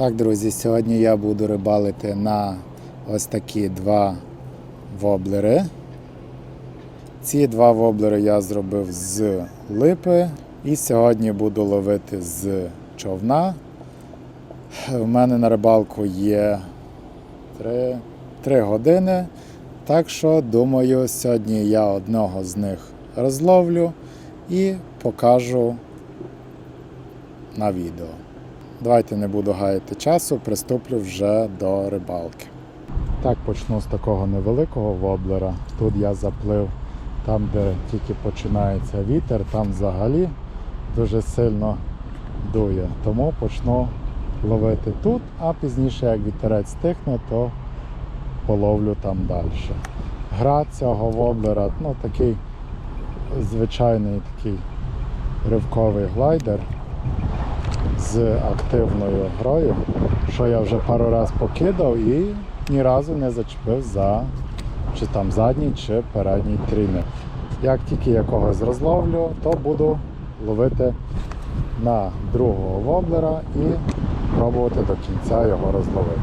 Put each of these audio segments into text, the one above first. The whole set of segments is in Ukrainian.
Так, друзі, сьогодні я буду рибалити на ось такі два воблери. Ці два воблери я зробив з липи і сьогодні буду ловити з човна. У мене на рибалку є 3, 3 години. Так що, думаю, сьогодні я одного з них розловлю і покажу на відео. Давайте не буду гаяти часу, приступлю вже до рибалки. Так, почну з такого невеликого воблера. Тут я заплив там, де тільки починається вітер, там взагалі дуже сильно дує. Тому почну ловити тут, а пізніше, як вітерець стихне, то половлю там далі. Гра цього воблера, ну такий звичайний такий ривковий глайдер з активною грою, що я вже пару разів покидав і ні разу не зачепив за чи там задній, чи передній трімер. Як тільки я когось розловлю, то буду ловити на другого воблера і пробувати до кінця його розловити.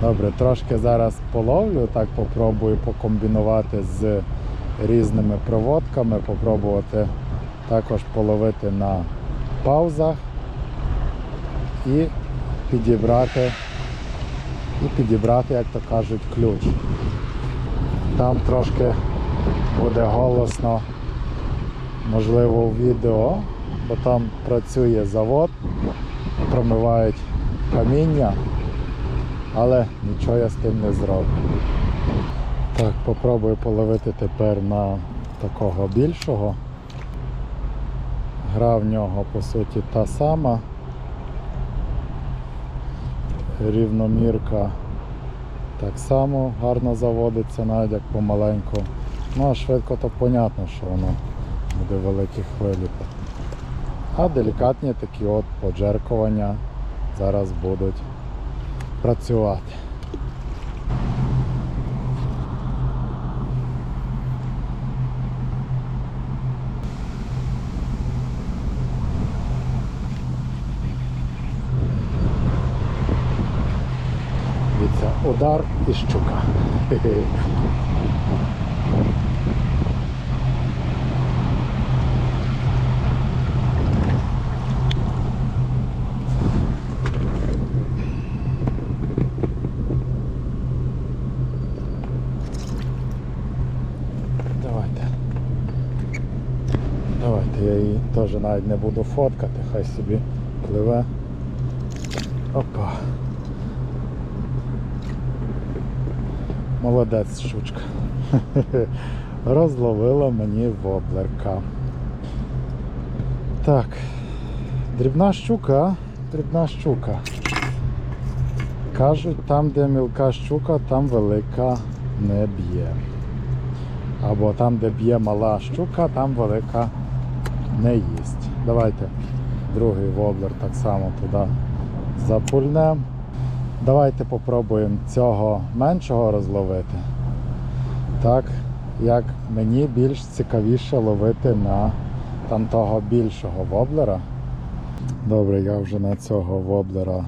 Добре, трошки зараз половлю, так попробую покомбінувати з різними проводками, попробувати також половити на паузах і підібрати, і підібрати, як то кажуть, ключ. Там трошки буде голосно, можливо, у відео, бо там працює завод, промивають каміння, але нічого я з тим не зроблю. Так, попробую половити тепер на такого більшого. Гра в нього по суті та сама. Рівномірка так само гарно заводиться, навіть як помаленьку. Ну а швидко то понятно, що воно буде великі хвилі. А делікатні такі от поджеркування зараз будуть працювати. Дивіться, удар і. Давайте. Давайте, я її теж навіть не буду фоткати, хай собі пливе. Опа. Молодець щучка. Розловила мені воблерка. Так. Дрібна щука, дрібна щука. Кажуть, там, де мілка щука, там велика не б'є. Або там, де б'є мала щука, там велика не їсть. Давайте другий воблер так само туди запульнемо. Давайте попробуємо цього меншого розловити. Так, як мені більш цікавіше ловити на там того більшого воблера. Добре, я вже на цього воблера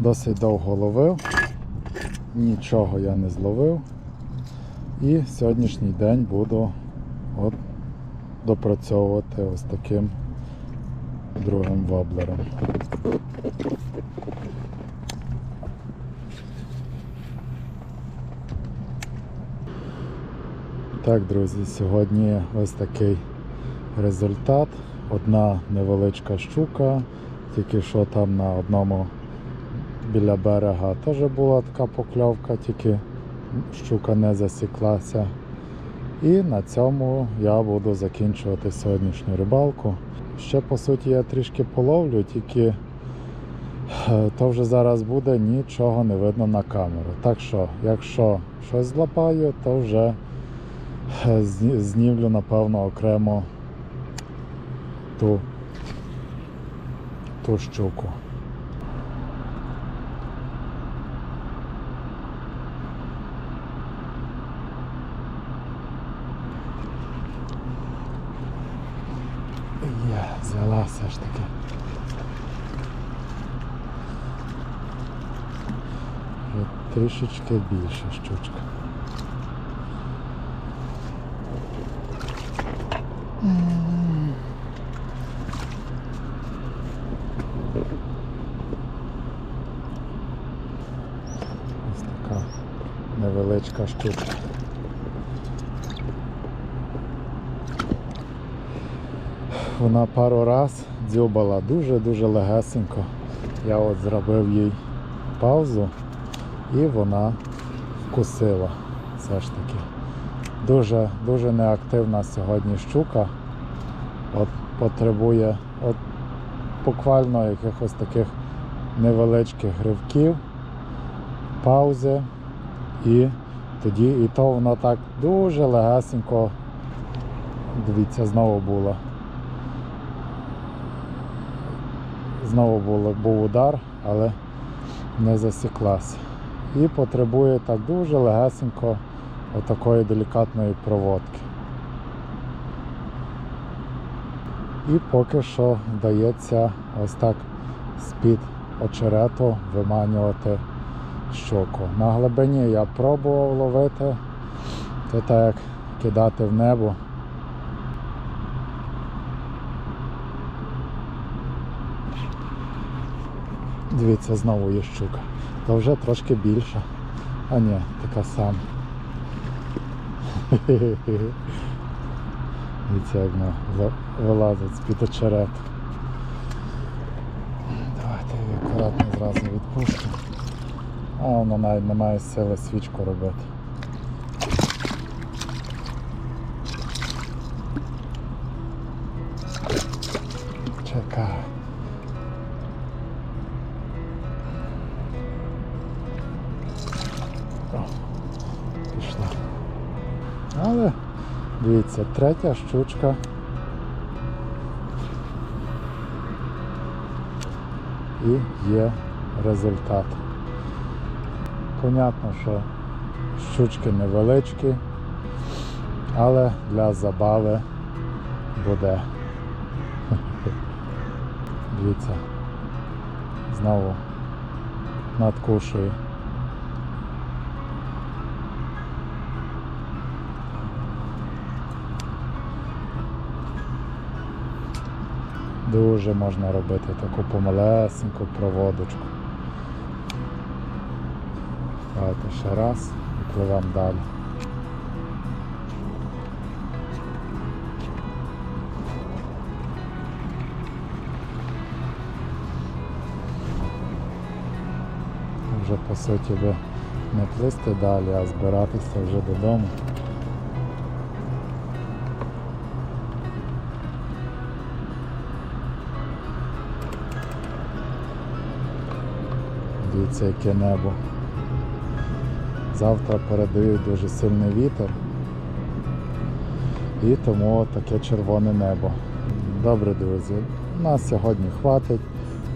досить довго ловив. Нічого я не зловив. І сьогоднішній день буду от допрацьовувати ось таким другим воблером. Так, друзі, сьогодні ось такий результат. Одна невеличка щука, тільки що там на одному біля берега теж була така покльовка, тільки щука не засіклася. І на цьому я буду закінчувати сьогоднішню рибалку. Ще по суті я трішки половлю, тільки е, то вже зараз буде, нічого не видно на камеру. Так що, якщо щось злапаю, то вже знімлю, напевно, окремо ту, ту щуку. Є, взяла все ж таки. трішечки більша щучка. Ось така невеличка штучка. Вона пару раз дзьобала дуже-дуже легесенько. Я от зробив їй паузу і вона вкусила все ж таки. Дуже, дуже неактивна сьогодні щука. От потребує от буквально якихось таких невеличких гривків, паузи, і тоді і то воно так дуже легесенько. Дивіться, знову було. Знову було, був удар, але не засіклася. І потребує так дуже легесенько отакої делікатної проводки. І поки що вдається ось так з-під очерету виманювати щоку. На глибині я пробував ловити, то так як кидати в небо. Дивіться, знову є щука. То вже трошки більша. А ні, така сама. Дивіться, як вона вилазить з-під очерету. Давайте її акуратно зразу відпустимо. А воно навіть не має сили свічку робити. Чекай. Дивіться, третя щучка. І є результат. Понятно, що щучки невеличкі, але для забави буде. Дивіться, знову надкушує. Дуже можна робити таку помалесеньку проводочку. Давайте ще раз і пливемо далі. Вже по суті би не плисти далі, а збиратися вже додому. Дивіться, яке небо. Завтра передають дуже сильний вітер. І тому таке червоне небо. Добре, друзі, нас сьогодні хватить.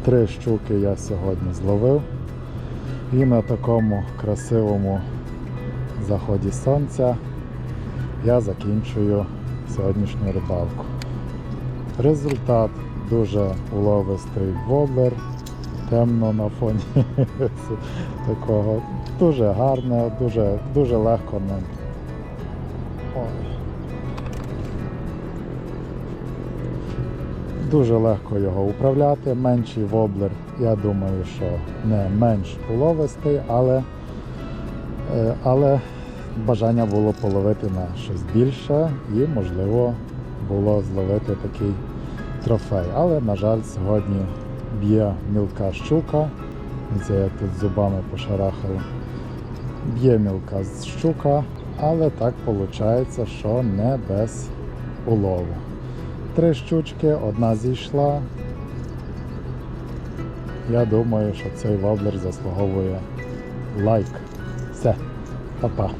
Три щуки я сьогодні зловив. І на такому красивому заході сонця я закінчую сьогоднішню рибалку. Результат дуже уловистий воблер, темно на фоні такого. Дуже гарне, дуже, дуже легко ним. Дуже легко його управляти. Менший воблер, я думаю, що не менш уловистий, але, е, але бажання було половити на щось більше і, можливо, було зловити такий трофей. Але, на жаль, сьогодні б'є мілка щука. Це я тут зубами пошарахав. Б'є мілка щука, але так виходить, що не без улову. Три щучки, одна зійшла. Я думаю, що цей воблер заслуговує лайк. Все, па-па.